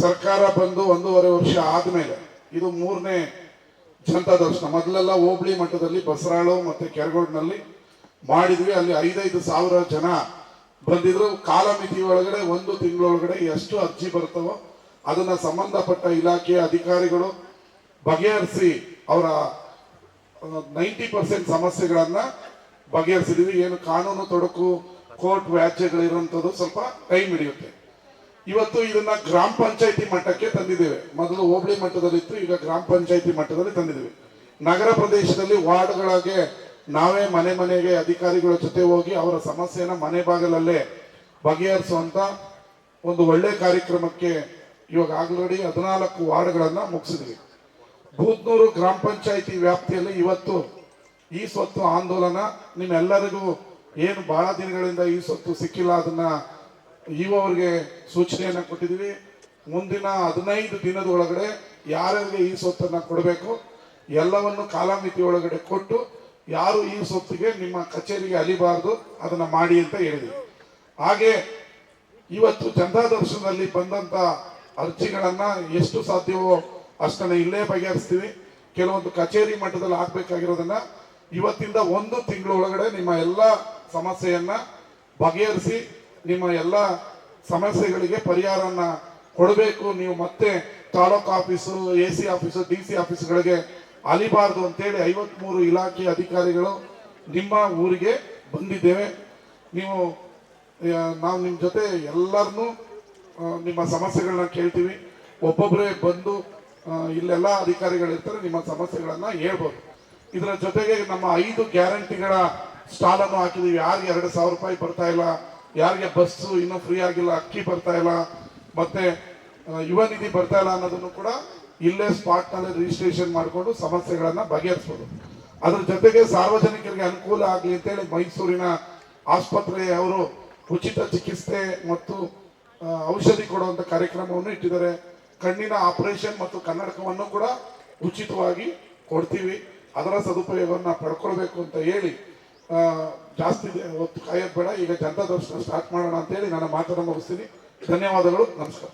ಸರ್ಕಾರ ಬಂದು ಒಂದೂವರೆ ವರ್ಷ ಆದಮೇಲೆ ಇದು ಮೂರನೇ ಜನತಾ ದರ್ಶನ ಮೊದಲೆಲ್ಲ ಹೋಬಳಿ ಮಟ್ಟದಲ್ಲಿ ಬಸರಾಳು ಮತ್ತು ಕೆರಗೋಡ್ನಲ್ಲಿ ಮಾಡಿದ್ವಿ. ಅಲ್ಲಿ ಐದೈದು ಸಾವಿರ ಜನ ಬಂದಿದ್ರು. ಕಾಲಮಿತಿ ಒಳಗಡೆ ಒಂದು ತಿಂಗಳೊಳಗಡೆ ಎಷ್ಟು ಅರ್ಜಿ ಬರ್ತವೋ ಅದನ್ನ ಸಂಬಂಧಪಟ್ಟ ಇಲಾಖೆಯ ಅಧಿಕಾರಿಗಳು ಬಗೆಹರಿಸಿ ಅವರ ನೈಂಟಿ ಪರ್ಸೆಂಟ್ ಸಮಸ್ಯೆಗಳನ್ನ ಬಗೆಹರಿಸಿದ್ವಿ. ಏನು ಕಾನೂನು ತೊಡಕು, ಕೋರ್ಟ್ ವ್ಯಾಜ್ಯಗಳಿರುವಂಥದ್ದು ಸ್ವಲ್ಪ ಟೈಮ್ ಹಿಡಿಯುತ್ತೆ. ಇವತ್ತು ಇದನ್ನ ಗ್ರಾಮ ಪಂಚಾಯತಿ ಮಟ್ಟಕ್ಕೆ ತಂದಿದ್ದೇವೆ. ಮೊದಲು ಹೋಬಳಿ ಮಟ್ಟದಲ್ಲಿತ್ತು ಈಗ ಗ್ರಾಮ ಪಂಚಾಯತಿ ಮಟ್ಟದಲ್ಲಿ ತಂದಿದ್ದೇವೆ. ನಗರ ಪ್ರದೇಶದಲ್ಲಿ ವಾರ್ಡ್ಗಳಿಗೆ ನಾವೇ ಮನೆ ಮನೆಗೆ ಅಧಿಕಾರಿಗಳ ಜೊತೆ ಹೋಗಿ ಅವರ ಸಮಸ್ಯೆನ ಮನೆ ಬಾಗಿಲಲ್ಲೇ ಬಗೆಹರಿಸುವಂತ ಒಂದು ಒಳ್ಳೆ ಕಾರ್ಯಕ್ರಮಕ್ಕೆ ಇವಾಗ ಆಲ್ರೆಡಿ ಹದಿನಾಲ್ಕು ವಾರ್ಡ್ಗಳನ್ನ ಮುಗಿಸಿದ್ವಿ. ಬೂದ್ನೂರು ಗ್ರಾಮ ಪಂಚಾಯತಿ ವ್ಯಾಪ್ತಿಯಲ್ಲಿ ಇವತ್ತು ಈ ಸ್ವತ್ತು ಆಂದೋಲನ, ನಿಮ್ಮೆಲ್ಲರಿಗೂ ಏನು ಬಹಳ ದಿನಗಳಿಂದ ಈ ಸ್ವತ್ತು ಸಿಕ್ಕಿಲ್ಲ, ಅದನ್ನ ಇವುವರೆಗೆ ಸೂಚನೆಯನ್ನ ಕೊಟ್ಟಿದ್ದೀವಿ ಮುಂದಿನ ಹದಿನೈದು ದಿನದ ಒಳಗಡೆ ಯಾರ್ಯಾರಿಗೆ ಈ ಸೊತ್ತನ್ನು ಕೊಡಬೇಕು, ಎಲ್ಲವನ್ನು ಕಾಲಮಿತಿ ಒಳಗಡೆ ಕೊಟ್ಟು ಯಾರು ಈ ಸೊತ್ತಿಗೆ ನಿಮ್ಮ ಕಚೇರಿಗೆ ಅಲಿಬಾರದು ಅದನ್ನ ಮಾಡಿ ಅಂತ ಹೇಳಿದ್ವಿ. ಹಾಗೆ ಇವತ್ತು ಜನತಾ ದರ್ಶನದಲ್ಲಿ ಬಂದಂತ ಅರ್ಜಿಗಳನ್ನ ಎಷ್ಟು ಸಾಧ್ಯವೋ ಅಷ್ಟನ್ನ ಇಲ್ಲೇ ಬಗೆಹರಿಸ್ತೀವಿ. ಕೆಲವೊಂದು ಕಚೇರಿ ಮಟ್ಟದಲ್ಲಿ ಹಾಕ್ಬೇಕಾಗಿರೋದನ್ನ ಇವತ್ತಿಂದ ಒಂದು ತಿಂಗಳೊಳಗಡೆ ನಿಮ್ಮ ಎಲ್ಲ ಸಮಸ್ಯೆಯನ್ನ ಬಗೆಹರಿಸಿ ನಿಮ್ಮ ಎಲ್ಲ ಸಮಸ್ಯೆಗಳಿಗೆ ಪರಿಹಾರನ ಕೊಡಬೇಕು. ನೀವು ಮತ್ತೆ taluk office, A C office, D C ಆಫೀಸ್ಗಳಿಗೆ ಅಲಿಬಾರ್ದು ಅಂತೇಳಿ ಐವತ್ಮೂರು ಇಲಾಖೆ ಅಧಿಕಾರಿಗಳು ನಿಮ್ಮ ಊರಿಗೆ ಬಂದಿದ್ದೇವೆ. ನೀವು ನಾವು ನಿಮ್ಮ ಜೊತೆ ಎಲ್ಲರನ್ನೂ ನಿಮ್ಮ ಸಮಸ್ಯೆಗಳನ್ನ ಕೇಳ್ತೀವಿ. ಒಬ್ಬೊಬ್ಬರೇ ಬಂದು ಇಲ್ಲೆಲ್ಲ ಅಧಿಕಾರಿಗಳು ಇರ್ತಾರೆ ನಿಮ್ಮ ಸಮಸ್ಯೆಗಳನ್ನ ಹೇಳ್ಬೋದು. ಇದರ ಜೊತೆಗೆ ನಮ್ಮ ಐದು ಗ್ಯಾರಂಟಿಗಳ ಸ್ಟಾಲನ್ನು ಹಾಕಿದೀವಿ. ಯಾರಿಗೆ ಎರಡು ಸಾವಿರ ರೂಪಾಯಿ ಬರ್ತಾ ಇಲ್ಲ ಯಾರಿಗೆ ಬಸ್ಸು ಇನ್ನೂ ಫ್ರೀ ಆಗಿಲ್ಲ, ಅಕ್ಕಿ ಬರ್ತಾ ಇಲ್ಲ, ಮತ್ತೆ ಯುವ ನಿಧಿ ಬರ್ತಾ ಇಲ್ಲ ಅನ್ನೋದನ್ನು ಕೂಡ ಇಲ್ಲೇ ಸ್ಪಾಟ್ನಲ್ಲಿ ರಿಜಿಸ್ಟ್ರೇಷನ್ ಮಾಡಿಕೊಂಡು ಸಮಸ್ಯೆಗಳನ್ನ ಬಗೆಹರಿಸಬಹುದು ಅದ್ರ ಜೊತೆಗೆ ಸಾರ್ವಜನಿಕರಿಗೆ ಅನುಕೂಲ ಆಗಲಿ ಅಂತೇಳಿ ಮೈಸೂರಿನ ಆಸ್ಪತ್ರೆಯವರು ಉಚಿತ ಚಿಕಿತ್ಸೆ ಮತ್ತು ಔಷಧಿ ಕೊಡುವಂತ ಕಾರ್ಯಕ್ರಮವನ್ನು ಇಟ್ಟಿದ್ದಾರೆ. ಕಣ್ಣಿನ ಆಪರೇಷನ್ ಮತ್ತು ಕನ್ನಡಕವನ್ನು ಕೂಡ ಉಚಿತವಾಗಿ ಕೊಡ್ತೀವಿ. ಅದರ ಸದುಪಯೋಗವನ್ನ ಪಡ್ಕೊಳ್ಬೇಕು ಅಂತ ಹೇಳಿ ಜಾಸ್ತಿ ಹೊತ್ತು ಕಾಯೋದು ಬೇಡ, ಈಗ ಜನತಾ ದರ್ಶನ ಸ್ಟಾರ್ಟ್ ಮಾಡೋಣ ಅಂತೇಳಿ ನನ್ನ ಮಾತನ್ನು ಮುಗಿಸ್ತೀನಿ. ಧನ್ಯವಾದಗಳು, ನಮಸ್ಕಾರ.